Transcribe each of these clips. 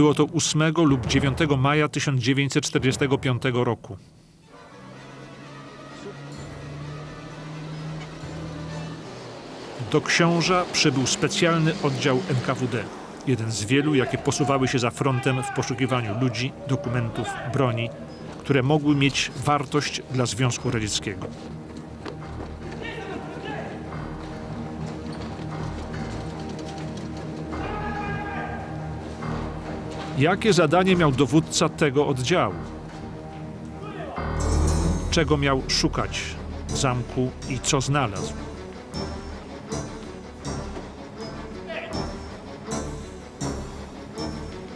Było to 8 lub 9 maja 1945 roku. Do Książa przybył specjalny oddział NKWD. Jeden z wielu, jakie posuwały się za frontem w poszukiwaniu ludzi, dokumentów, broni, które mogły mieć wartość dla Związku Radzieckiego. Jakie zadanie miał dowódca tego oddziału? Czego miał szukać w zamku i co znalazł?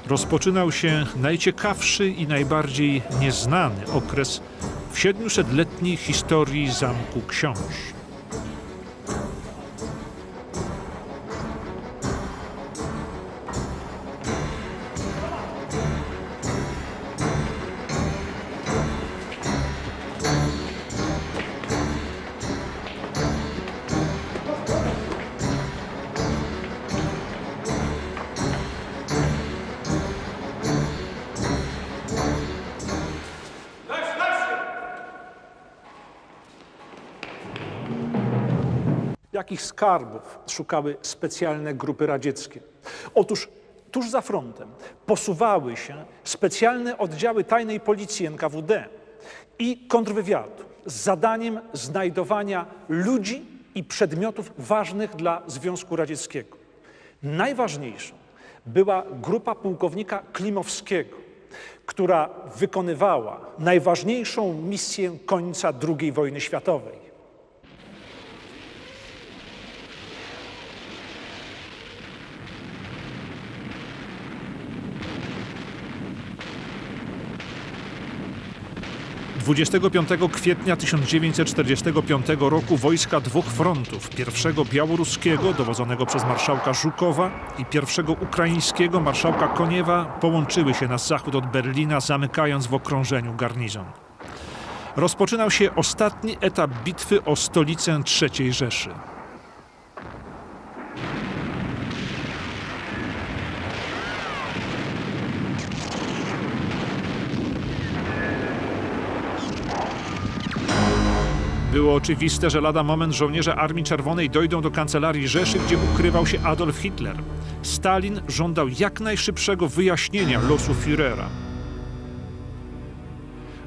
Rozpoczynał się najciekawszy i najbardziej nieznany okres w 700-letniej historii Zamku Książ. Jakich skarbów szukały specjalne grupy radzieckie? Otóż tuż za frontem posuwały się specjalne oddziały tajnej policji NKWD i kontrwywiadu z zadaniem znajdowania ludzi i przedmiotów ważnych dla Związku Radzieckiego. Najważniejszą była grupa pułkownika Klimowskiego, która wykonywała najważniejszą misję końca II wojny światowej. 25 kwietnia 1945 roku wojska dwóch frontów, pierwszego białoruskiego dowodzonego przez marszałka Żukowa i pierwszego ukraińskiego marszałka Koniewa połączyły się na zachód od Berlina, zamykając w okrążeniu garnizon. Rozpoczynał się ostatni etap bitwy o stolicę III Rzeszy. Było oczywiste, że lada moment żołnierze Armii Czerwonej dojdą do kancelarii Rzeszy, gdzie ukrywał się Adolf Hitler. Stalin żądał jak najszybszego wyjaśnienia losu Führera.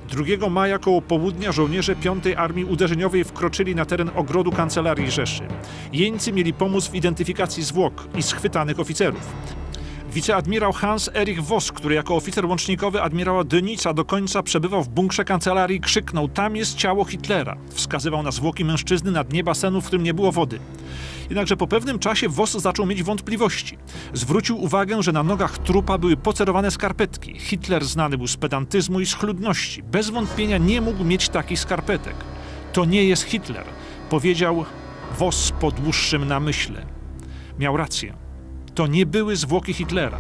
2 maja koło południa żołnierze 5 Armii Uderzeniowej wkroczyli na teren ogrodu kancelarii Rzeszy. Jeńcy mieli pomóc w identyfikacji zwłok i schwytanych oficerów. Wiceadmirał Hans Erich Voss, który jako oficer łącznikowy admirała Dönica do końca przebywał w bunkrze kancelarii, krzyknął: Tam jest ciało Hitlera. Wskazywał na zwłoki mężczyzny na dnie basenu, w którym nie było wody. Jednakże po pewnym czasie Voss zaczął mieć wątpliwości. Zwrócił uwagę, że na nogach trupa były pocerowane skarpetki. Hitler znany był z pedantyzmu i schludności. Bez wątpienia nie mógł mieć takich skarpetek. To nie jest Hitler, powiedział Voss po dłuższym namyśle. Miał rację. To nie były zwłoki Hitlera.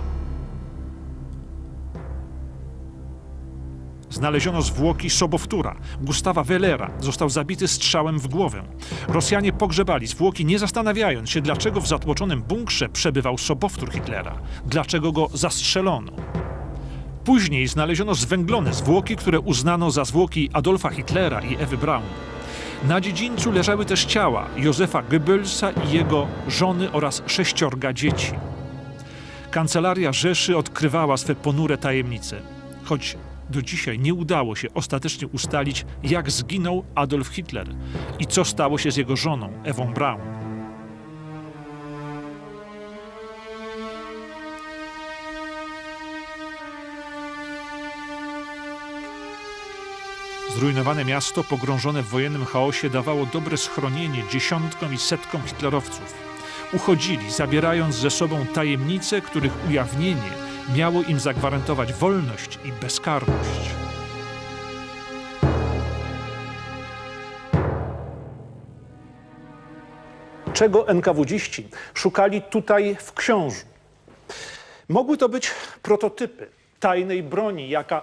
Znaleziono zwłoki Sobowtóra. Gustawa Wellera został zabity strzałem w głowę. Rosjanie pogrzebali zwłoki, nie zastanawiając się, dlaczego w zatłoczonym bunkrze przebywał Sobowtór Hitlera. Dlaczego go zastrzelono. Później znaleziono zwęglone zwłoki, które uznano za zwłoki Adolfa Hitlera i Ewy Braun. Na dziedzińcu leżały też ciała Józefa Goebbelsa i jego żony oraz sześciorga dzieci. Kancelaria Rzeszy odkrywała swe ponure tajemnice, choć do dzisiaj nie udało się ostatecznie ustalić, jak zginął Adolf Hitler i co stało się z jego żoną, Ewą Braun. Zrujnowane miasto, pogrążone w wojennym chaosie, dawało dobre schronienie dziesiątkom i setkom hitlerowców. Uchodzili, zabierając ze sobą tajemnice, których ujawnienie miało im zagwarantować wolność i bezkarność. czego NKWdziści szukali tutaj w książu. Mogły to być prototypy tajnej broni, jaka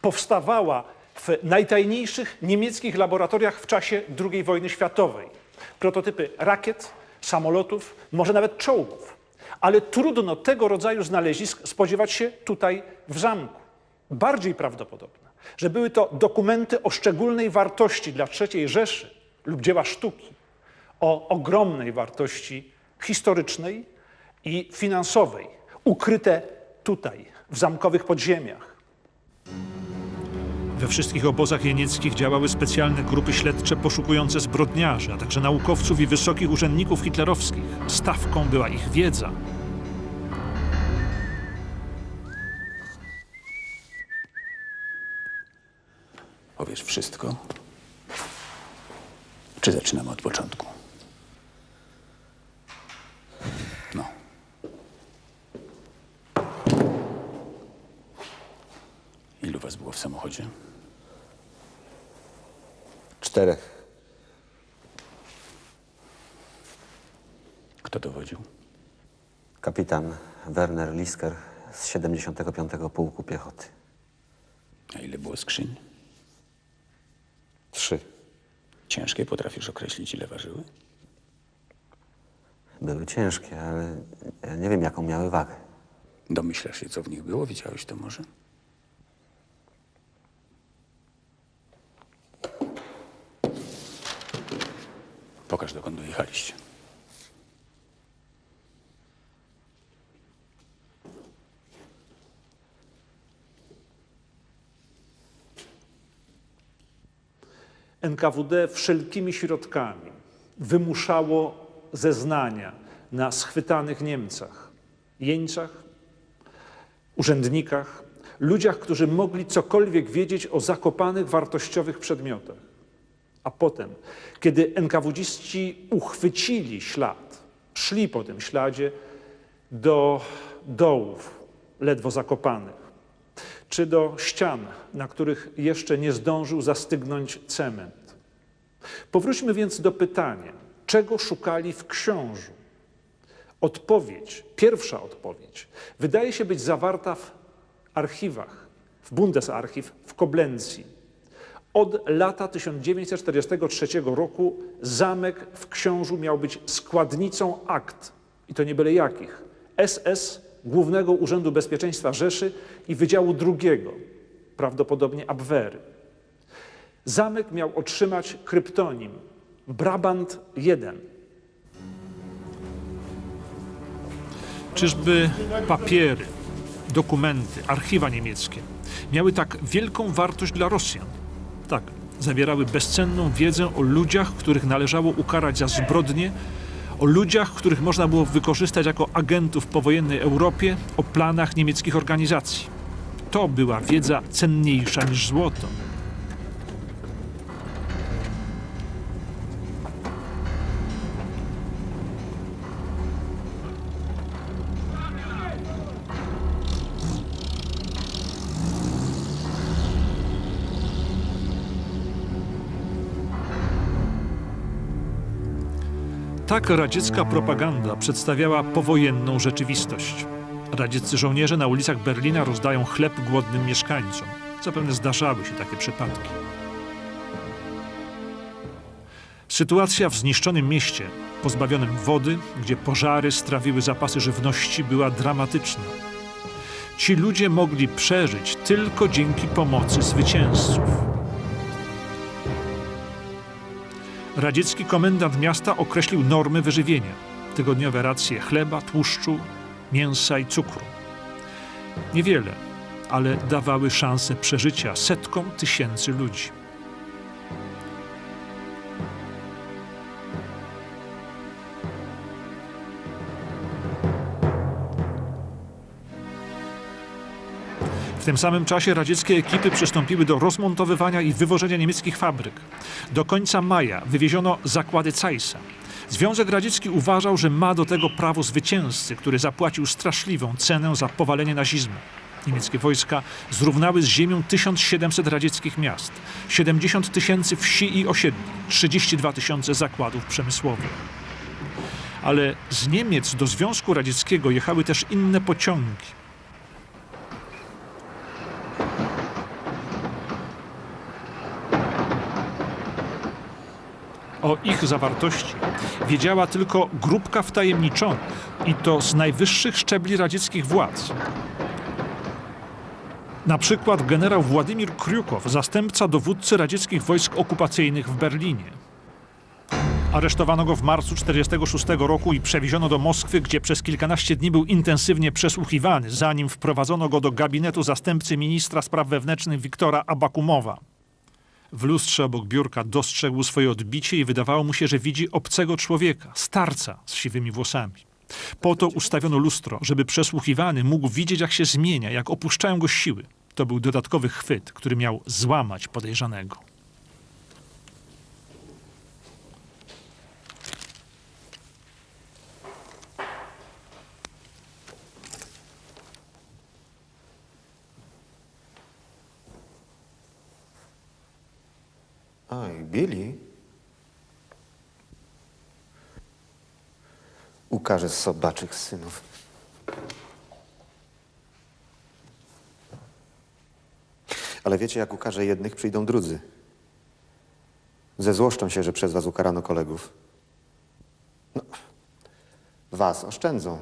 powstawała w najtajniejszych niemieckich laboratoriach w czasie II wojny światowej. Prototypy rakiet, samolotów, może nawet czołgów. Ale trudno tego rodzaju znalezisk spodziewać się tutaj w zamku. Bardziej prawdopodobne, że były to dokumenty o szczególnej wartości dla III Rzeszy lub dzieła sztuki, o ogromnej wartości historycznej i finansowej, ukryte tutaj, w zamkowych podziemiach. We wszystkich obozach jenieckich działały specjalne grupy śledcze poszukujące zbrodniarzy, a także naukowców i wysokich urzędników hitlerowskich. Stawką była ich wiedza. Powiesz wszystko? Czy zaczynamy od początku? No. Ilu was było w samochodzie? Czterech. Kto dowodził? Kapitan Werner Lisker z 75. Pułku Piechoty. A ile było skrzyń? Trzy. Ciężkie potrafisz określić, ile ważyły? Były ciężkie, ale ja nie wiem, jaką miały wagę. Domyślasz się, co w nich było? Widziałeś to może? Dojechaliście. NKWD wszelkimi środkami wymuszało zeznania na schwytanych Niemcach, jeńcach, urzędnikach, ludziach, którzy mogli cokolwiek wiedzieć o zakopanych wartościowych przedmiotach. A potem, kiedy NKWDziści uchwycili ślad, szli po tym śladzie do dołów ledwo zakopanych, czy do ścian, na których jeszcze nie zdążył zastygnąć cement. Powróćmy więc do pytania, czego szukali w książu? Odpowiedź, pierwsza odpowiedź, wydaje się być zawarta w archiwach, w Bundesarchiv w Koblencji. Od lata 1943 roku zamek w Książu miał być składnicą akt, i to nie byle jakich, SS, Głównego Urzędu Bezpieczeństwa Rzeszy i Wydziału II, prawdopodobnie Abwehry. Zamek miał otrzymać kryptonim Brabant I. Czyżby papiery, dokumenty, archiwa niemieckie miały tak wielką wartość dla Rosjan? Tak, zawierały bezcenną wiedzę o ludziach, których należało ukarać za zbrodnie, o ludziach, których można było wykorzystać jako agentów powojennej Europie, o planach niemieckich organizacji. To była wiedza cenniejsza niż złoto. Tak radziecka propaganda przedstawiała powojenną rzeczywistość. Radzieccy żołnierze na ulicach Berlina rozdają chleb głodnym mieszkańcom. Zapewne zdarzały się takie przypadki. Sytuacja w zniszczonym mieście, pozbawionym wody, gdzie pożary strawiły zapasy żywności, była dramatyczna. Ci ludzie mogli przeżyć tylko dzięki pomocy zwycięzców. Radziecki komendant miasta określił normy wyżywienia. Tygodniowe racje chleba, tłuszczu, mięsa i cukru. Niewiele, ale dawały szansę przeżycia setkom tysięcy ludzi. W tym samym czasie radzieckie ekipy przystąpiły do rozmontowywania i wywożenia niemieckich fabryk. Do końca maja wywieziono zakłady Zeissa. Związek Radziecki uważał, że ma do tego prawo zwycięzcy, który zapłacił straszliwą cenę za powalenie nazizmu. Niemieckie wojska zrównały z ziemią 1700 radzieckich miast, 70 tysięcy wsi i osiedli, 32 tysiące zakładów przemysłowych. Ale z Niemiec do Związku Radzieckiego jechały też inne pociągi. O ich zawartości wiedziała tylko grupka wtajemniczonych, I to z najwyższych szczebli radzieckich władz. Na przykład generał Władimir Kriukow, zastępca dowódcy radzieckich wojsk okupacyjnych w Berlinie. Aresztowano go w marcu 1946 roku i przewieziono do Moskwy, gdzie przez kilkanaście dni był intensywnie przesłuchiwany, zanim wprowadzono go do gabinetu zastępcy ministra spraw wewnętrznych Wiktora Abakumowa. W lustrze obok biurka dostrzegł swoje odbicie i wydawało mu się, że widzi obcego człowieka, starca z siwymi włosami. Po to ustawiono lustro, żeby przesłuchiwany mógł widzieć, jak się zmienia, jak opuszczają go siły. To był dodatkowy chwyt, który miał złamać podejrzanego. Oj, Billy. Ukaże sobaczych synów. Ale wiecie, jak ukaże jednych, przyjdą drudzy. Zezłoszczą się, że przez was ukarano kolegów. No, was oszczędzą,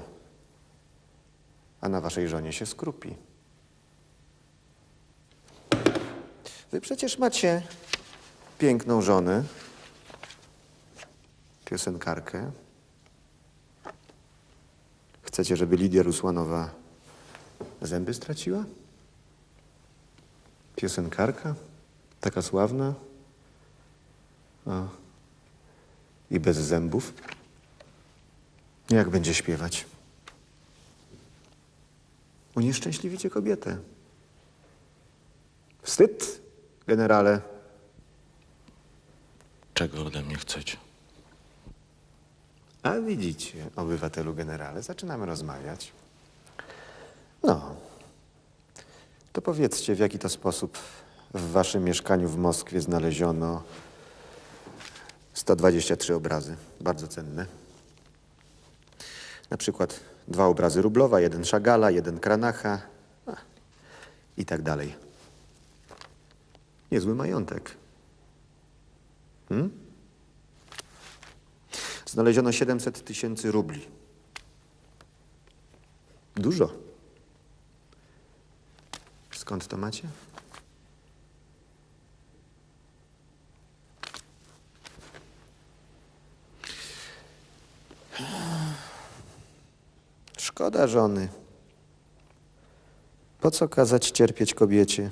a na waszej żonie się skrupi. Wy przecież macie piękną żonę, piosenkarkę. Chcecie, żeby Lidia Rusłanowa zęby straciła? Piosenkarka? Taka sławna? A. I bez zębów? Jak będzie śpiewać? Unieszczęśliwicie kobietę. Wstyd, generale. Czego ode mnie chcecie? A widzicie, obywatelu generale, zaczynamy rozmawiać. No, to powiedzcie, w jaki to sposób w waszym mieszkaniu w Moskwie znaleziono 123 obrazy, bardzo cenne. Na przykład dwa obrazy Rublowa, jeden Szagala, jeden Kranacha i tak dalej. Niezły majątek. Znaleziono 700 tysięcy rubli. Dużo. Skąd to macie? Szkoda żony. Po co kazać cierpieć kobiecie?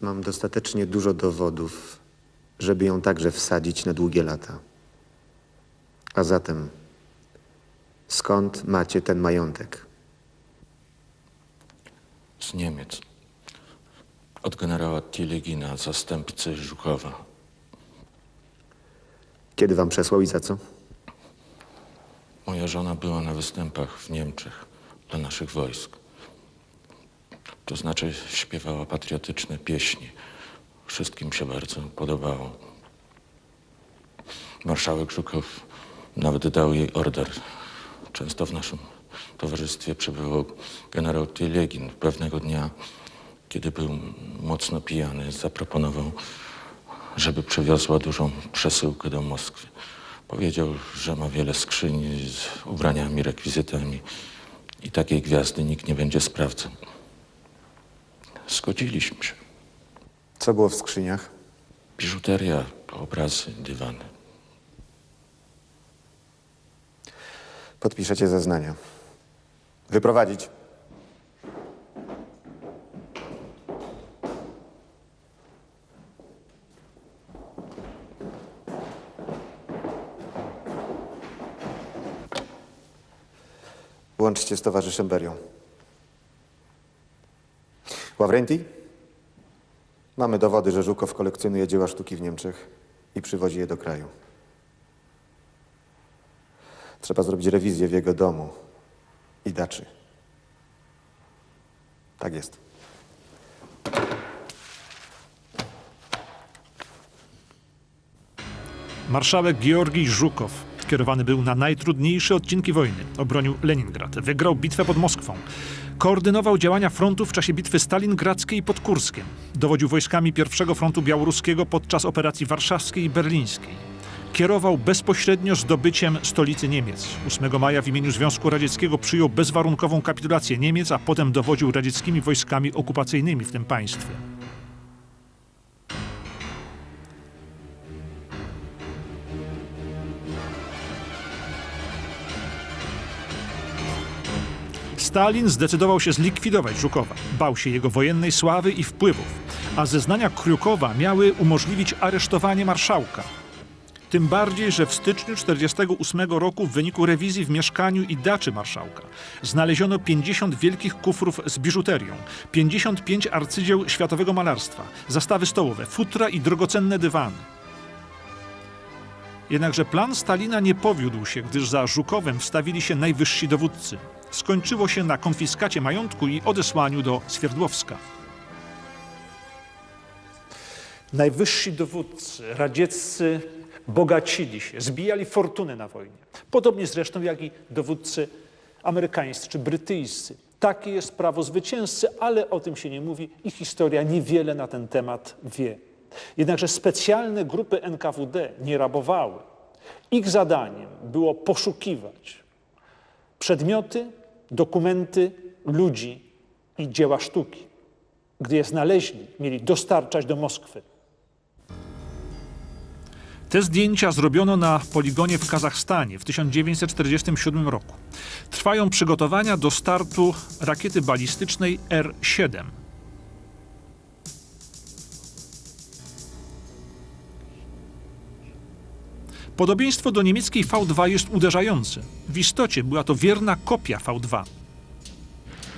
Mam dostatecznie dużo dowodów, żeby ją także wsadzić na długie lata. A zatem, skąd macie ten majątek? Z Niemiec. Od generała Tilegina, zastępcy Żukowa. Kiedy wam przesłał i za co? Moja żona była na występach w Niemczech dla naszych wojsk. To znaczy śpiewała patriotyczne pieśni. Wszystkim się bardzo podobało. Marszałek Żukow nawet dał jej order. Często w naszym towarzystwie przebywał generał Telegin. Pewnego dnia, kiedy był mocno pijany, zaproponował, żeby przywiozła dużą przesyłkę do Moskwy. Powiedział, że ma wiele skrzyń z ubraniami, rekwizytami i takiej gwiazdy nikt nie będzie sprawdzał. Zgodziliśmy się. Co było w skrzyniach? Biżuteria, obrazy, dywany. Podpiszecie zeznania. Wyprowadzić. Łączcie z towarzyszem Berią. Ławrenti? Mamy dowody, że Żukow kolekcjonuje dzieła sztuki w Niemczech i przywozi je do kraju. Trzeba zrobić rewizję w jego domu i daczy. Tak jest. Marszałek Georgij Żukow, skierowany był na najtrudniejsze odcinki wojny. Obronił Leningrad, wygrał bitwę pod Moskwą. Koordynował działania frontu w czasie bitwy stalingradzkiej i pod Kurskiem. Dowodził wojskami pierwszego frontu białoruskiego podczas operacji warszawskiej i berlińskiej. Kierował bezpośrednio zdobyciem stolicy Niemiec. 8 maja w imieniu Związku Radzieckiego przyjął bezwarunkową kapitulację Niemiec, a potem dowodził radzieckimi wojskami okupacyjnymi w tym państwie. Stalin zdecydował się zlikwidować Żukowa. Bał się jego wojennej sławy i wpływów, a zeznania Kriukowa miały umożliwić aresztowanie marszałka. Tym bardziej, że w styczniu 1948 roku w wyniku rewizji w mieszkaniu i daczy marszałka znaleziono 50 wielkich kufrów z biżuterią, 55 arcydzieł światowego malarstwa, zastawy stołowe, futra i drogocenne dywany. Jednakże plan Stalina nie powiódł się, gdyż za Żukowem wstawili się najwyżsi dowódcy. Skończyło się na konfiskacie majątku i odesłaniu do Swierdłowska. Najwyżsi dowódcy radzieccy bogacili się, zbijali fortuny na wojnie. Podobnie zresztą jak i dowódcy amerykańscy czy brytyjscy. Takie jest prawo zwycięzcy, ale o tym się nie mówi i historia niewiele na ten temat wie. Jednakże specjalne grupy NKWD nie rabowały. Ich zadaniem było poszukiwać przedmioty, dokumenty, ludzi i dzieła sztuki. Gdy je znaleźli, mieli dostarczać do Moskwy. Te zdjęcia zrobiono na poligonie w Kazachstanie w 1947 roku. Trwają przygotowania do startu rakiety balistycznej R-7. Podobieństwo do niemieckiej V2 jest uderzające. W istocie była to wierna kopia V2.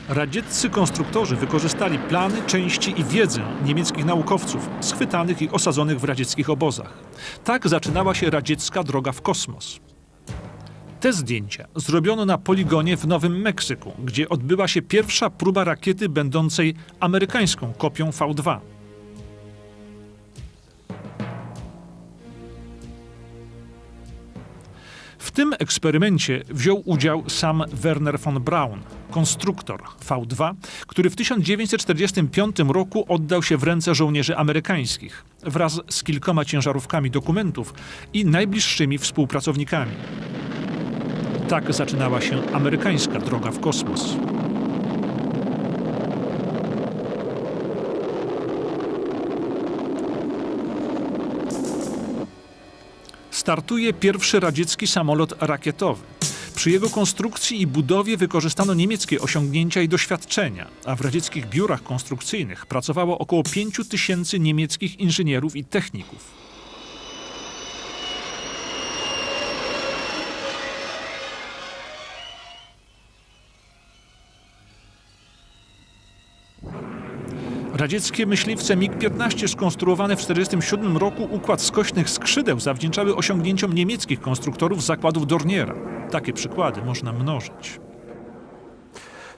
Radzieccy konstruktorzy wykorzystali plany, części i wiedzę niemieckich naukowców schwytanych i osadzonych w radzieckich obozach. Tak zaczynała się radziecka droga w kosmos. Te zdjęcia zrobiono na poligonie w Nowym Meksyku, gdzie odbyła się pierwsza próba rakiety będącej amerykańską kopią V2. W tym eksperymencie wziął udział sam Werner von Braun, konstruktor V2, który w 1945 roku oddał się w ręce żołnierzy amerykańskich wraz z kilkoma ciężarówkami dokumentów i najbliższymi współpracownikami. Tak zaczynała się amerykańska droga w kosmos. Startuje pierwszy radziecki samolot rakietowy. Przy jego konstrukcji i budowie wykorzystano niemieckie osiągnięcia i doświadczenia, a w radzieckich biurach konstrukcyjnych pracowało około 5 tysięcy niemieckich inżynierów i techników. Radzieckie myśliwce MiG-15 skonstruowane w 1947 roku układ skośnych skrzydeł zawdzięczały osiągnięciom niemieckich konstruktorów zakładów Dorniera. Takie przykłady można mnożyć.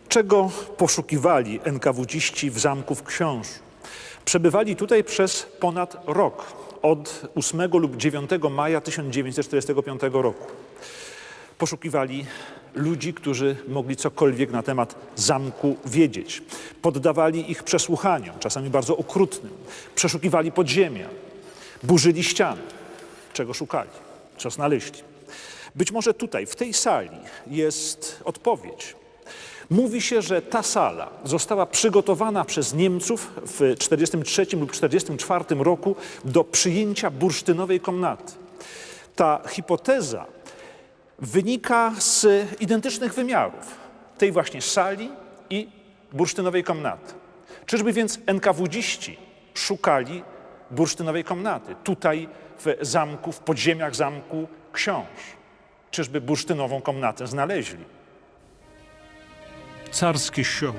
Czego poszukiwali NKWDziści w zamku w Książu? Przebywali tutaj przez ponad rok, od 8 lub 9 maja 1945 roku. Poszukiwali ludzi, którzy mogli cokolwiek na temat zamku wiedzieć. Poddawali ich przesłuchaniom, czasami bardzo okrutnym. Przeszukiwali podziemia, burzyli ściany. Czego szukali? Co znaleźli? Być może tutaj, w tej sali jest odpowiedź. Mówi się, że ta sala została przygotowana przez Niemców w 1943 lub 1944 roku do przyjęcia bursztynowej komnaty. Ta hipoteza wynika z identycznych wymiarów tej właśnie sali i bursztynowej komnaty. Czyżby więc NKWDziści szukali bursztynowej komnaty tutaj w zamku, w podziemiach zamku książ? Czyżby bursztynową komnatę znaleźli? Carskie Sioło.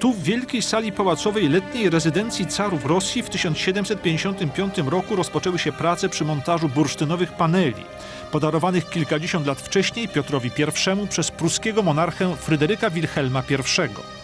Tu w wielkiej sali pałacowej letniej rezydencji carów Rosji w 1755 roku rozpoczęły się prace przy montażu bursztynowych paneli, podarowanych kilkadziesiąt lat wcześniej Piotrowi I przez pruskiego monarchę Fryderyka Wilhelma I.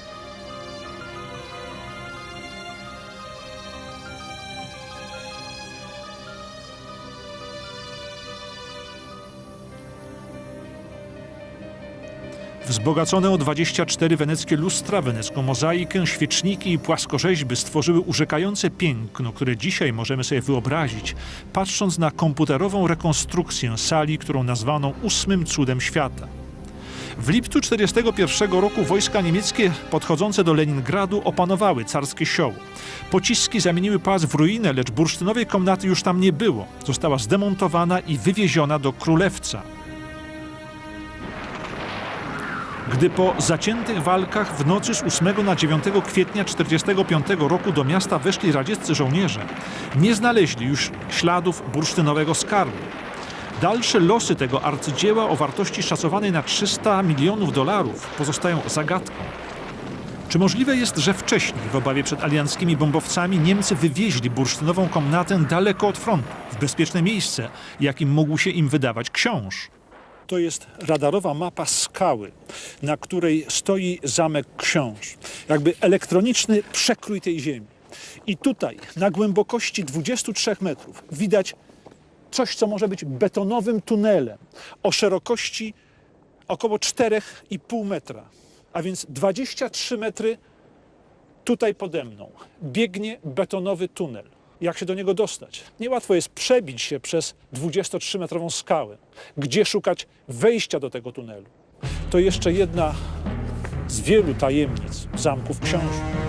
Wzbogacone o 24 weneckie lustra, wenecką mozaikę, świeczniki i płaskorzeźby stworzyły urzekające piękno, które dzisiaj możemy sobie wyobrazić, patrząc na komputerową rekonstrukcję sali, którą nazwano ósmym cudem świata. W lipcu 1941 roku wojska niemieckie podchodzące do Leningradu opanowały carskie sioło. Pociski zamieniły pałac w ruinę, lecz bursztynowej komnaty już tam nie było. Została zdemontowana i wywieziona do Królewca. Gdy po zaciętych walkach w nocy z 8 na 9 kwietnia 1945 roku do miasta weszli radzieccy żołnierze, nie znaleźli już śladów bursztynowego skarbu. Dalsze losy tego arcydzieła o wartości szacowanej na 300 milionów dolarów pozostają zagadką. Czy możliwe jest, że wcześniej, w obawie przed alianckimi bombowcami, Niemcy wywieźli bursztynową komnatę daleko od frontu, w bezpieczne miejsce, jakim mógł się im wydawać książ? To jest radarowa mapa skały, na której stoi zamek książ. Jakby elektroniczny przekrój tej ziemi. I tutaj, na głębokości 23 metrów, widać coś, co może być betonowym tunelem o szerokości około 4,5 metra, a więc 23 metry tutaj pode mną. Biegnie betonowy tunel. Jak się do niego dostać? Niełatwo jest przebić się przez 23-metrową skałę. Gdzie szukać wejścia do tego tunelu? To jeszcze jedna z wielu tajemnic zamków książąt.